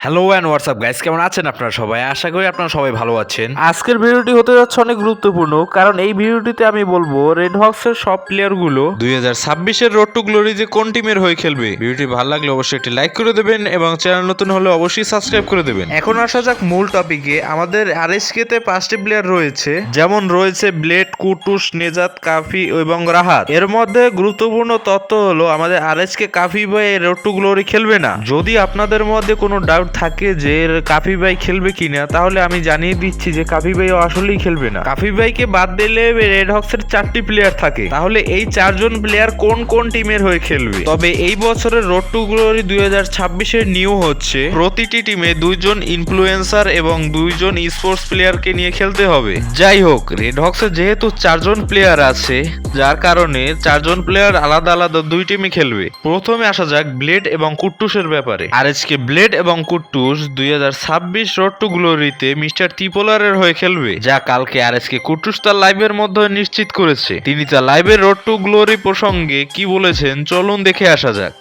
Hello and WhatsApp guys কেমন আছেন আপনারা সবাই? আশা করি আপনারা সবাই ভালো আছেন। আজকের ভিডিওটি হতে যাচ্ছে অনেক গুরুত্বপূর্ণ কারণ এই ভিডিওটিতে আমি বলব রেড হক্সের সব প্লেয়ারগুলো দুই হাজার ছাব্বিশের রোড টু গ্লোরি যে কোন টিমের হয়ে খেলবে ভিডিওটি ভালো লাগলে অবশ্যই একটি লাইক করে দেবেন এবং চ্যানেল নতুন হলে অবশ্যই সাবস্ক্রাইব করে দেবেন। এখন আসা যাক মূল টপিকে আমাদের আরএসকে তে পাঁচটি প্লেয়ার রয়েছে যেমন রয়েছে ব্লেড কুটুস নেজাত কাফি এবং রাহাত এর মধ্যে গুরুত্বপূর্ণ তথ্য হলো আমাদের আর এস কে কাফি ভাই রোড টু গ্লোরি খেলবে না। যদি আপনাদের মধ্যে কোনো ডাউট থাকে যে কাফি ভাই খেলবে কিনা, তাহলে আমি জানিয়ে দিচ্ছি যে কাফি ভাইও আসলেই খেলবে না। কাফি ভাইকে বাদ দিলে রেড হক্সের চারটি প্লেয়ার থাকে। তাহলে এই চারজন প্লেয়ার কোন কোন টিমের হয়ে খেলবে? তবে এই বছরের রোড টু গ্লোরি দুই হাজার ছাব্বিশের নিউ হচ্ছে। প্রতিটি টিমে দুইজন ইনফ্লুয়েন্সার এবং দুইজন স্পোর্টস প্লেয়ারকে নিয়ে খেলতে হবে। যাই হোক রেড হক্সে যেহেতু চারজন প্লেয়ার আছে যার কারণে চারজন প্লেয়ার আলাদা আলাদা দুই টিমে খেলবে। প্রথমে আসা যাক ব্লেড এবং কুট্টুসের ব্যাপারে। আর আজকে ব্লেড এবং কুট্টুস দুই হাজার ছাব্বিশ রোড টু গ্লোরিতে মিস্টার ত্রিপোলারের হয়ে খেলবে, যা কালকে আর এসকে কুট্টুস তার লাইভের মধ্যে নিশ্চিত করেছে। তিনি তার লাইভের রোড টু গ্লোরি প্রসঙ্গে কি বলেছেন চলুন দেখে আসা যাক।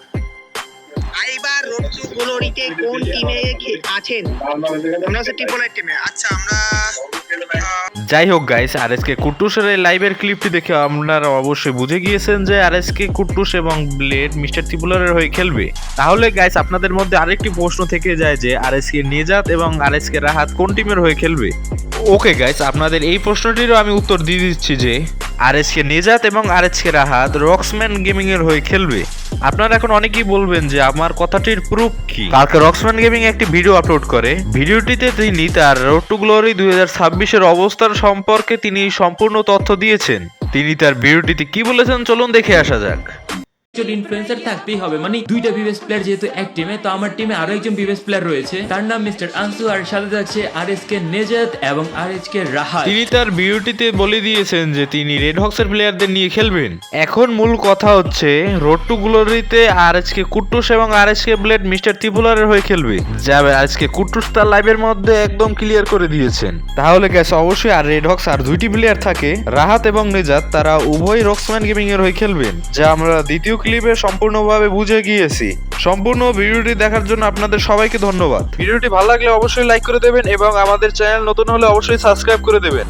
রোডসু গ্লোরিতে কোন টিমে আছেন? আমরা হচ্ছে ট্রিপলের টিমে আচ্ছা আমরা যাই হোক গাইস আর এস কে কুট্টুসের এই লাইভের ক্লিপটি দেখে আপনারা অবশ্যই বুঝে গিয়েছেন যে আর এস কে কুট্টুস এবং ব্লেড মিস্টার ত্রিপুলারের হয়ে খেলবে। তাহলে গাইস আপনাদের মধ্যে আরেকটি প্রশ্ন থেকে যায় যে আর এস কে নিজাত এবং আর এস কে রাহাত কোন টিমের হয়ে খেলবে? ওকে গাইস আপনাদের এই প্রশ্নটিরও আমি উত্তর দিয়ে দিচ্ছি যে আর এস কে নিজাত এবং R S K Rahat Roxman gaming এর হয়ে খেলবে। আপনারা এখন অনেকেই বলবেন যে আমার কথাটির প্রুফ কি? কালকে রক্সম্যান গেমিং একটি ভিডিও আপলোড করে। ভিডিওটিতে তিনি তার রোড টু গ্লোরি দুই হাজার ছাব্বিশ এর অবস্থান সম্পর্কে তিনি সম্পূর্ণ তথ্য দিয়েছেন। তিনি তার ভিডিওটিতে কি বলেছেন চলুন দেখে আসা যাক। একজন ইনফ্লুয়েন্সার থাকতেই হবে। মানে দুইটা বিবেস প্লেয়ার যেহেতু এক টিমে তো আমার টিমে আরও একজন বিবেস প্লেয়ার রয়েছে। তার নাম মিস্টার আনসু আর সাথে থাকছে আর এস কে নেজাত এবং আর এস কে রাহাত তিনি তার ভিডিওটিতে বলে দিয়েছেন যে তিনি রেড হক্সের প্লেয়ারদের নিয়ে খেলবেন। এখন মূল কথা হচ্ছে রোড টু গ্লোরিতে আর আজকে কুট্টুস এবং আর এসকে ব্লেড মিস্টার ত্রিপুলারের হয়ে খেলবে। যা আজকে কুট্টুস তার লাইভের মধ্যে একদম ক্লিয়ার করে দিয়েছেন। তাহলে গেছে অবশ্যই আর রেড হক্স আর দুইটি প্লেয়ার থাকে রাহাত এবং নেজাত তারা উভয় রক্সম্যান গেমিং এর হয়ে খেলবেন, যা আমরা দ্বিতীয় ক্লিপে সম্পূর্ণভাবে বুঝে গিয়েছি। সম্পূর্ণ ভিডিওটি দেখার জন্য আপনাদের সবাইকে ধন্যবাদ। ভিডিওটি ভালো লাগলে অবশ্যই লাইক করে দেবেন এবং আমাদের চ্যানেল নতুন হলে অবশ্যই সাবস্ক্রাইব করে দেবেন।